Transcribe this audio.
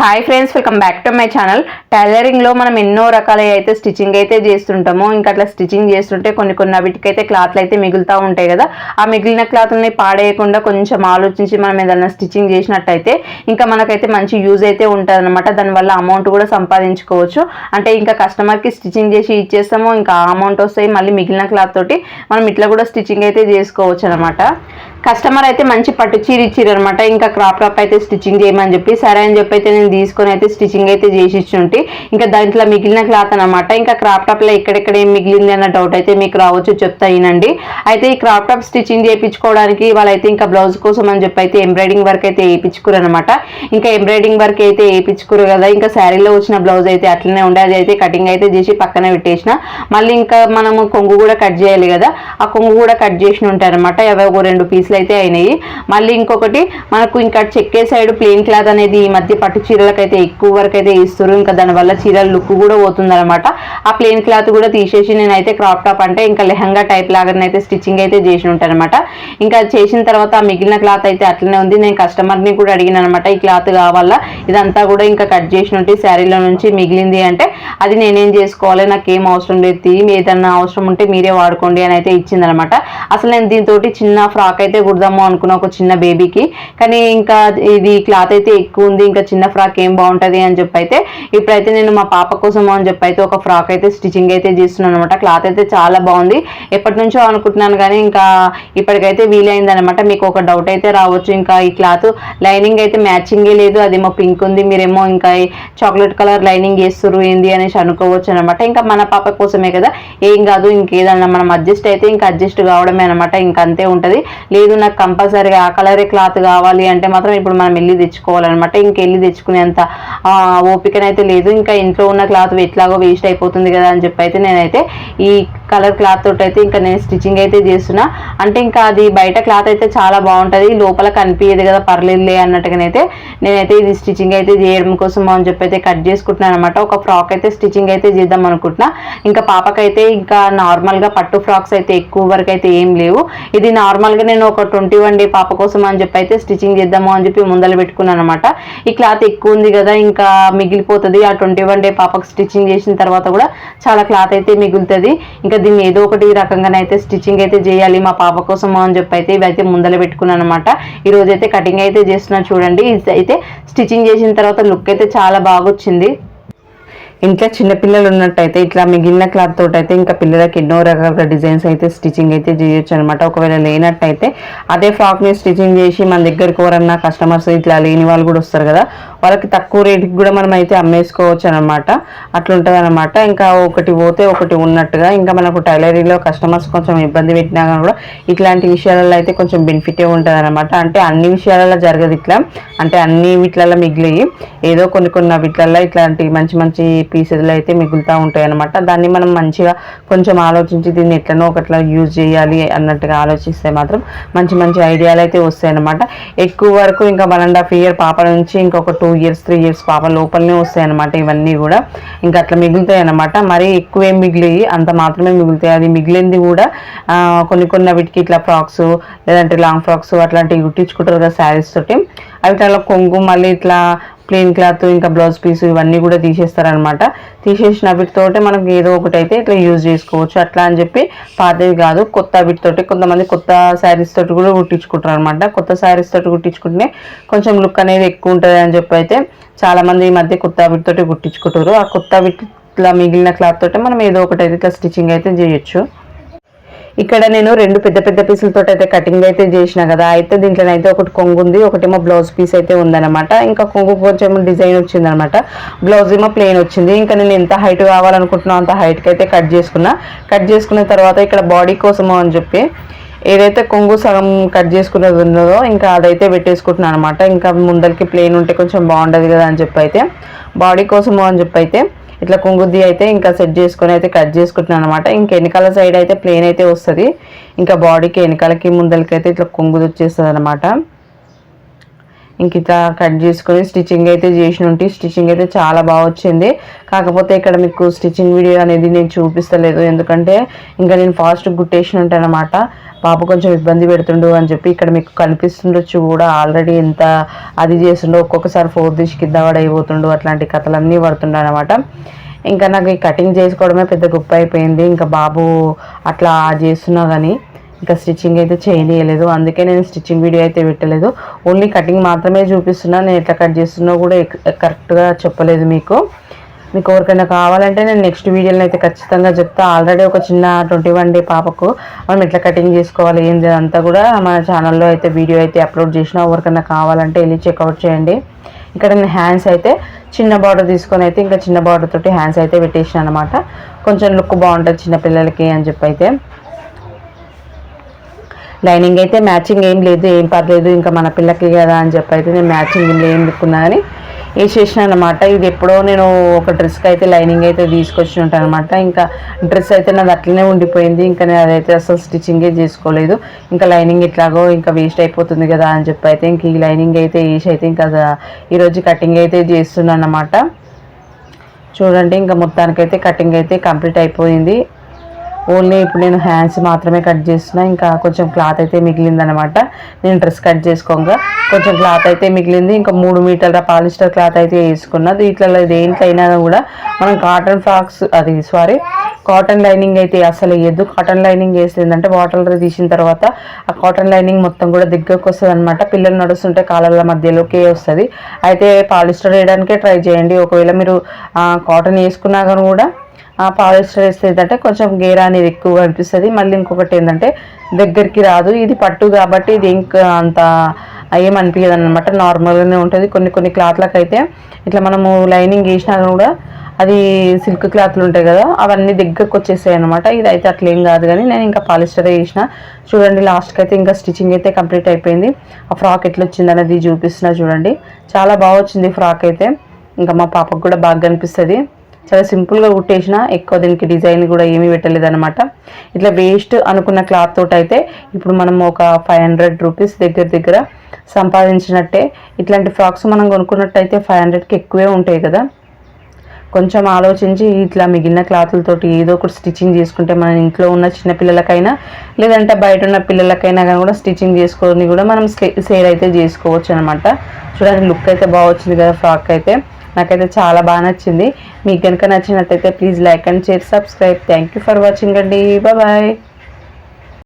Hi friends welcome back to my channel టైలరింగ్లో మనం ఎన్నో రకాల అయితే స్టిచ్చింగ్ అయితే చేస్తుంటాము. ఇంకా అట్లా స్టిచ్చింగ్ చేస్తుంటే కొన్ని కొన్ని వీటికైతే క్లాత్లు అయితే మిగులుతూ ఉంటాయి కదా. ఆ మిగిలిన క్లాత్ని పాడేయకుండా కొంచెం ఆలోచించి మనం ఏదైనా స్టిచ్చింగ్ చేసినట్టయితే ఇంకా మనకైతే మంచి యూజ్ అయితే ఉంటుంది అనమాట దానివల్ల అమౌంట్ కూడా సంపాదించుకోవచ్చు. అంటే ఇంకా కస్టమర్కి స్టిచ్చింగ్ చేసి ఇచ్చేస్తాము. ఇంకా అమౌంట్ వస్తాయి. మళ్ళీ మిగిలిన క్లాత్ తోటి మనం ఇట్లా కూడా స్టిచ్చింగ్ అయితే చేసుకోవచ్చు అనమాట కస్టమర్ అయితే మంచి పట్టు చీర ఇచ్చిర్రు అనమాట ఇంకా క్రాప్ క్రాప్ అయితే స్టిచ్చింగ్ చేయమని చెప్పి సరే అని చెప్పి అయితే నేను తీసుకొని అయితే స్టిచ్చింగ్ అయితే చేసి ఇచ్చుంటే ఇంకా దాంట్లో మిగిలిన క్లాత్ అనమాట ఇంకా క్రాప్ టాప్లో ఎక్కడెక్కడ ఏం మిగిలింది అన్న డౌట్ అయితే మీకు రావచ్చు చెప్తాయనండి అయితే ఈ క్రాప్ టాప్ స్టిచ్చింగ్ చేయించుకోవడానికి వాళ్ళైతే ఇంకా బ్లౌజ్ కోసం అని చెప్పి అయితే ఎంబ్రాయిడింగ్ వర్క్ అయితే వేయించుకురు అనమాట ఇంకా ఎంబ్రాయిడింగ్ వర్క్ అయితే వేయించుకురు కదా. ఇంకా శారీలో వచ్చిన బ్లౌజ్ అయితే అట్లనే ఉండే. అది అయితే కటింగ్ అయితే చేసి పక్కన పెట్టేసిన. మళ్ళీ ఇంకా మనము కొంగు కూడా కట్ చేయాలి కదా. ఆ కొంగు కూడా కట్ చేసి ఉంటాయి అనమాట అవి ఒక రెండు పీసులు అయితే అయినాయి. మళ్ళీ ఇంకొకటి మనకు ఇంకా చెక్కే సైడ్ ప్లెయిన్ క్లాత్ అనేది ఈ మధ్య పట్టు చీరలకు అయితే ఎక్కువ వరకు అయితే ఇస్తారు ఇంకా దానివల్ల చీరల లుక్ కూడా పోతుంది అనమాట ఆ ప్లెయిన్ క్లాత్ కూడా తీసేసి నేనైతే క్రాప్ టాప్ అంటే ఇంకా లెహంగా టైప్ లాగానైతే స్టిచ్చింగ్ అయితే చేసి ఉంటాను అనమాట ఇంకా చేసిన తర్వాత ఆ మిగిలిన క్లాత్ అయితే అట్లనే ఉంది. నేను కస్టమర్ని కూడా అడిగిన అనమాట ఈ క్లాత్ కావాలా? ఇదంతా కూడా ఇంకా కట్ చేసి ఉంటే శారీలో నుంచి మిగిలింది అంటే అది నేనేం చేసుకోవాలి? నాకు ఏం అవసరం లేదు. తీ, ఏదన్నా అవసరం ఉంటే మీరే వాడుకోండి అని అయితే ఇచ్చిందనమాట అసలు నేను దీంతో చిన్న ఫ్రాక్ అయితే కుడదాము అనుకున్న ఒక చిన్న బేబీకి కానీ ఇంకా ఇది క్లాత్ అయితే ఎక్కువ ఉంది. ఇంకా చిన్న ఫ్రాక్ ఏం బాగుంటుంది అని చెప్పి అయితే ఇప్పుడైతే నేను మా పాప కోసం అని చెప్పి అయితే ఒక ఫ్రాక్ అయితే స్టిచ్చింగ్ అయితే చేస్తున్నాను అనమాట క్లాత్ అయితే చాలా బాగుంది. ఎప్పటి నుంచో అనుకుంటున్నాను కానీ ఇంకా ఇప్పటికైతే వీలైంది అనమాట మీకు ఒక డౌట్ అయితే రావచ్చు. ఇంకా ఈ క్లాత్ లైనింగ్ అయితే మ్యాచింగే లేదు. అదేమో పింక్ ఉంది. మీరేమో ఇంకా చాక్లెట్ కలర్ లైనింగ్ వేస్తురు ఏంది అనేసి అనుకోవచ్చు అనమాట ఇంకా మన పాప కోసమే కదా. ఏం కాదు ఇంకేదన్నా మనం అడ్జస్ట్ అయితే ఇంకా అడ్జస్ట్ కావడమే అనమాట ఇంకా అంతే ఉంటుంది. లేదు నాకు కంపల్సరీగా ఆ కలరే క్లాత్ కావాలి అంటే మాత్రం ఇప్పుడు మనం వెళ్ళి తెచ్చుకోవాలన్నమాట. ఇంకెళ్ళి తెచ్చుకో ఆ, ఓపికనైతే లేదు. ఇంకా ఇంట్లో ఉన్న క్లాత్ ఎట్లాగో వేస్ట్ అయిపోతుంది కదా అని చెప్పి అయితే నేనైతే ఈ కలర్ క్లాత్ తోటి అయితే ఇంకా నేను స్టిచ్చింగ్ అయితే చేస్తున్నా. అంటే ఇంకా అది బయట క్లాత్ అయితే చాలా బాగుంటుంది. లోపల కనిపించదు కదా పర్లేదులే అన్నట్టుగానైతే నేనైతే ఇది స్టిచ్చింగ్ అయితే చేయడం కోసం అని చెప్పి అయితే కట్ చేసుకుంటున్నాను అనమాట ఒక ఫ్రాక్ అయితే స్టిచ్చింగ్ అయితే చేద్దాం అనుకుంటున్నా. ఇంకా పాపకైతే ఇంకా నార్మల్గా పట్టు ఫ్రాక్స్ అయితే ఎక్కువ వరకు అయితే ఏం లేవు. ఇది నార్మల్గా నేను ఒక ట్వంటీ వన్ డే పాప కోసం అని చెప్పి అయితే స్టిచ్చింగ్ చేద్దాము అని చెప్పి ముందలు పెట్టుకున్నాను అనమాట ఈ క్లాత్ ఎక్కువ ఉంది కదా ఇంకా మిగిలిపోతుంది. ఆ ట్వంటీ వన్ డే పాపకు స్టిచ్చింగ్ చేసిన తర్వాత కూడా చాలా క్లాత్ అయితే మిగులుతుంది. ఇంకా దీన్ని ఏదో ఒకటి రకంగానైతే స్టిచ్చింగ్ అయితే చేయాలి మా పాప కోసం అని చెప్పి అయితే ఇవైతే ముందల పెట్టుకున్నాను అనమాట ఈ అయితే కటింగ్ అయితే చేస్తున్నా చూడండి. ఇది అయితే స్టిచ్చింగ్ చేసిన తర్వాత లుక్ అయితే చాలా బాగా వచ్చింది ఇంట్లో చిన్నపిల్లలు ఉన్నట్టయితే ఇట్లా మిగిలిన క్లాత్ తోటి అయితే ఇంకా పిల్లలకి ఎన్నో రకాల డిజైన్స్ అయితే స్టిచ్చింగ్ అయితే చేయొచ్చు అనమాట ఒకవేళ లేనట్టయితే అదే ఫ్రాక్ని స్టిచ్చింగ్ చేసి మన దగ్గరికి ఎవరన్నా కస్టమర్స్ ఇట్లా లేని వాళ్ళు కూడా వస్తారు కదా వాళ్ళకి తక్కువ రేటుకి కూడా మనం అయితే అమ్మేసుకోవచ్చు అనమాట అట్లుంటుంది అనమాట ఇంకా ఒకటి పోతే ఒకటి ఉన్నట్టుగా ఇంకా మనకు టైలరింగ్లో కస్టమర్స్ కొంచెం ఇబ్బంది పెట్టినా కూడా ఇట్లాంటి విషయాలలో అయితే కొంచెం బెనిఫిటే ఉంటుంది అనమాట అంటే అన్ని విషయాలలో జరగదు ఇట్లా. అంటే అన్ని వీటిలలో మిగిలి ఏదో కొన్ని కొన్ని వీటిలలో ఇట్లాంటి మంచి మంచి పీసెస్లు అయితే మిగులుతూ ఉంటాయి అనమాట దాన్ని మనం మంచిగా కొంచెం ఆలోచించి దీన్ని ఎట్లనో ఒకట్లా యూజ్ చేయాలి అన్నట్టుగా ఆలోచిస్తే మాత్రం మంచి మంచి ఐడియాలు అయితే వస్తాయి అనమాట ఎక్కువ వరకు ఇంకా వన్ అండ్ హాఫ్ ఇయర్ పాప నుంచి ఇంకొక టూ ఇయర్స్ త్రీ ఇయర్స్ పాప లోపలనే వస్తాయి అనమాట ఇవన్నీ కూడా. ఇంకా అట్లా మిగులుతాయి అనమాట మరీ ఎక్కువ ఏం మిగిలి అంత మాత్రమే మిగులుతాయి. అది మిగిలింది కూడా కొన్ని కొన్ని వీటికి ఇట్లా ఫ్రాక్స్ లేదంటే లాంగ్ ఫ్రాక్స్ అట్లాంటివి కుట్టించుకుంటారు కదా శారీస్ తోటి. అవి ఇట్లా కొంగు మళ్ళీ ఇట్లా ప్లెయిన్ క్లాత్ ఇంకా బ్లౌజ్ పీస్ ఇవన్నీ కూడా తీసేస్తారనమాట తీసేసిన వీటితోటే మనకి ఏదో ఒకటి అయితే ఇట్లా యూజ్ చేసుకోవచ్చు. అట్లా అని చెప్పి పాతవి కాదు కొత్త వీటితోటి కొంతమంది కొత్త శారీస్ తోటి కూడా కుట్టించుకుంటారు అనమాట కొత్త శారీస్ తోటి కుట్టించుకుంటే కొంచెం లుక్ అనేది ఎక్కువ ఉంటుంది అని చెప్పి అయితే చాలా మంది ఈ మధ్య కొత్త వీటితోటి కుట్టించుకుంటారు. ఆ కొత్త వీటి ఇట్లా మిగిలిన క్లాత్ తోటే మనం ఏదో ఒకటి అయితే ఇట్లా స్టిచ్చింగ్ అయితే చేయొచ్చు. ఇక్కడ నేను రెండు పెద్ద పెద్ద పీసులతో అయితే కటింగ్ అయితే చేసిన కదా అయితే దీంట్లో అయితే ఒకటి కొంగు ఉంది ఒకటేమో బ్లౌజ్ పీస్ అయితే ఉందన్నమాట. ఇంకా కొంగు కొంచెం డిజైన్ వచ్చిందనమాట బ్లౌజ్ ఏమో ప్లెయిన్ వచ్చింది. ఇంకా నేను ఎంత హైట్ కావాలనుకుంటున్నా అంత హైట్కి అయితే కట్ చేసుకున్నా. కట్ చేసుకున్న తర్వాత ఇక్కడ బాడీ కోసము అని చెప్పి ఏదైతే కొంగు సగం కట్ చేసుకున్నది ఉన్నదో ఇంకా అదైతే పెట్టేసుకుంటున్నాను అనమాట ఇంకా ముందరికి ప్లెయిన్ ఉంటే కొంచెం బాగుండదు కదా అని చెప్పి అయితే బాడీ కోసము అని చెప్పి అయితే ఇట్లా కుంగుద్ది అయితే ఇంకా సెట్ చేసుకొని అయితే కట్ చేసుకుంటున్నాను అనమాట ఇంకా వెనకాల సైడ్ అయితే ప్లేన్ అయితే వస్తుంది. ఇంకా బాడీకి వెనకాలకి ముందలకి అయితే ఇట్లా కుంగుది వచ్చేస్తుంది అనమాట ఇంక ఇట్లా కట్ చేసుకొని స్టిచ్చింగ్ అయితే చేసిన ఉంటే. స్టిచ్చింగ్ అయితే చాలా బాగా వచ్చింది. కాకపోతే ఇక్కడ మీకు స్టిచ్చింగ్ వీడియో అనేది నేను చూపిస్తలేదు. ఎందుకంటే ఇంకా నేను ఫాస్ట్ గుట్టేసిన ఉంటాను అనమాట పాప కొంచెం ఇబ్బంది పెడుతుండు అని చెప్పి ఇక్కడ మీకు కనిపిస్తుండొచ్చు కూడా ఆల్రెడీ ఎంత అది చేస్తుండో ఒక్కొక్కసారి ఫోర్ దిష్ కింద అయిపోతుండు అట్లాంటి కథలన్నీ పడుతుండే అనమాట ఇంకా నాకు ఈ కటింగ్ చేసుకోవడమే పెద్ద గొప్ప అయిపోయింది. ఇంకా బాబు అట్లా చేస్తున్నా కానీ ఇంకా స్టిచ్చింగ్ అయితే చేయనీయలేదు. అందుకే నేను స్టిచ్చింగ్ వీడియో అయితే పెట్టలేదు. ఓన్లీ కటింగ్ మాత్రమే చూపిస్తున్నా. నేను ఎట్లా కట్ చేస్తున్నా కూడా కరెక్ట్గా చెప్పలేదు మీకు. మీకు ఎవరికైనా కావాలంటే నేను నెక్స్ట్ వీడియోలో అయితే ఖచ్చితంగా చెప్తా. ఆల్రెడీ ఒక చిన్న ట్వంటీ వన్ డే పాపకు మనం ఎట్లా కటింగ్ చేసుకోవాలి ఏంటి అంతా కూడా మన ఛానల్లో అయితే వీడియో అయితే అప్లోడ్ చేసినా ఎవరికైనా కావాలంటే వెళ్ళి చెక్అవుట్ చేయండి. ఇక్కడ నేను హ్యాండ్స్ అయితే చిన్న బార్డర్ తీసుకొని అయితే ఇంకా చిన్న బార్డర్ తోటి హ్యాండ్స్ అయితే పెట్టేసిన అనమాట కొంచెం లుక్ బాగుంటుంది చిన్న పిల్లలకి అని చెప్పి అయితే. లైనింగ్ అయితే మ్యాచింగ్ ఏం లేదు ఏం పర్లేదు ఇంకా మన పిల్లకి కదా అని చెప్పి అయితే నేను మ్యాచింగ్ ఏం దిక్కున్నా కానీ వేసేసిన అనమాట ఇది ఎప్పుడో నేను ఒక డ్రెస్కి అయితే లైనింగ్ అయితే తీసుకొచ్చి ఉంటాను అనమాట ఇంకా డ్రెస్ అయితే నాది అట్లనే ఉండిపోయింది ఇంకా నేను అదైతే అసలు స్టిచ్చింగే చేసుకోలేదు. ఇంకా లైనింగ్ ఇట్లాగో ఇంకా వేస్ట్ అయిపోతుంది కదా అని చెప్పి అయితే ఇంక ఈ లైనింగ్ అయితే వేసి అయితే ఇంకా ఈరోజు కటింగ్ అయితే చేస్తున్నాను అనమాట చూడండి ఇంకా మొత్తానికైతే కటింగ్ అయితే కంప్లీట్ అయిపోయింది. ఓన్లీ ఇప్పుడు నేను హ్యాండ్స్ మాత్రమే కట్ చేస్తున్నా. ఇంకా కొంచెం క్లాత్ అయితే మిగిలిందనమాట నేను డ్రెస్ కట్ చేసుకోగా. కొంచెం క్లాత్ అయితే మిగిలింది. ఇంకా మూడు మీటర్ల పాలిస్టర్ క్లాత్ అయితే వేసుకున్నా. దీంట్లో దేంట్లైనా కూడా మనం కాటన్ ఫ్రాక్స్ అది సారీ కాటన్ లైనింగ్ అయితే అసలు వేయద్దు. కాటన్ లైనింగ్ వేసిందంటే వాటర్ తీసిన తర్వాత ఆ కాటన్ లైనింగ్ మొత్తం కూడా దగ్గరకు వస్తుంది అనమాట పిల్లలు నడుస్తుంటే కాలాల మధ్యలోకే వస్తుంది. అయితే పాలిస్టర్ వేయడానికే ట్రై చేయండి. ఒకవేళ మీరు కాటన్ వేసుకున్నా కానీ కూడా పాలిస్టర్ వేస్తే ఏంటంటే కొంచెం గేరా అనేది ఎక్కువగా అనిపిస్తుంది. మళ్ళీ ఇంకొకటి ఏంటంటే దగ్గరికి రాదు. ఇది పట్టు కాబట్టి ఇది ఇంకా అంత ఏమనిపించదు అనమాట నార్మల్గానే ఉంటుంది. కొన్ని కొన్ని క్లాత్లకు అయితే ఇట్లా మనము లైనింగ్ వేసినా కూడా అది సిల్క్ క్లాత్లు ఉంటాయి కదా అవన్నీ దగ్గరకు వచ్చేసాయి అనమాట ఇది అయితే అట్లేం కాదు కానీ నేను ఇంకా పాలిస్టర్ చేసిన చూడండి లాస్ట్కి అయితే ఇంకా స్టిచ్చింగ్ అయితే కంప్లీట్ అయిపోయింది. ఆ ఫ్రాక్ ఎట్లా వచ్చింది అనేది చూపిస్తున్నా చూడండి. చాలా బాగా వచ్చింది ఫ్రాక్ అయితే. ఇంకా మా పాపకు కూడా బాగా కనిపిస్తుంది చాలా సింపుల్గా కుట్టేసిన ఎక్కువ దీనికి డిజైన్ కూడా ఏమీ పెట్టలేదు అనమాట ఇట్లా వేస్ట్ అనుకున్న క్లాత్ తోటి అయితే ఇప్పుడు మనం ఒక ఫైవ్ హండ్రెడ్ రూపీస్ దగ్గర దగ్గర సంపాదించినట్టే. ఇట్లాంటి ఫ్రాక్స్ మనం కొనుక్కున్నట్టయితే ఫైవ్ హండ్రెడ్కి ఎక్కువే ఉంటాయి కదా. కొంచెం ఆలోచించి ఇట్లా మిగిలిన క్లాతులతోటి ఏదో ఒకటి స్టిచ్చింగ్ చేసుకుంటే మన ఇంట్లో ఉన్న చిన్న పిల్లలకైనా లేదంటే బయట ఉన్న పిల్లలకైనా కానీ కూడా స్టిచ్చింగ్ చేసుకొని కూడా మనం సేల్ అయితే చేసుకోవచ్చు అనమాట చూడండి లుక్ అయితే బాగా వచ్చింది కదా ఫ్రాక్ అయితే. నాకైతే చాలా బాగా నచ్చింది. మీకు కనుక నచ్చినట్టయితే please like and share subscribe. Thank you for watching అండి. బాయ్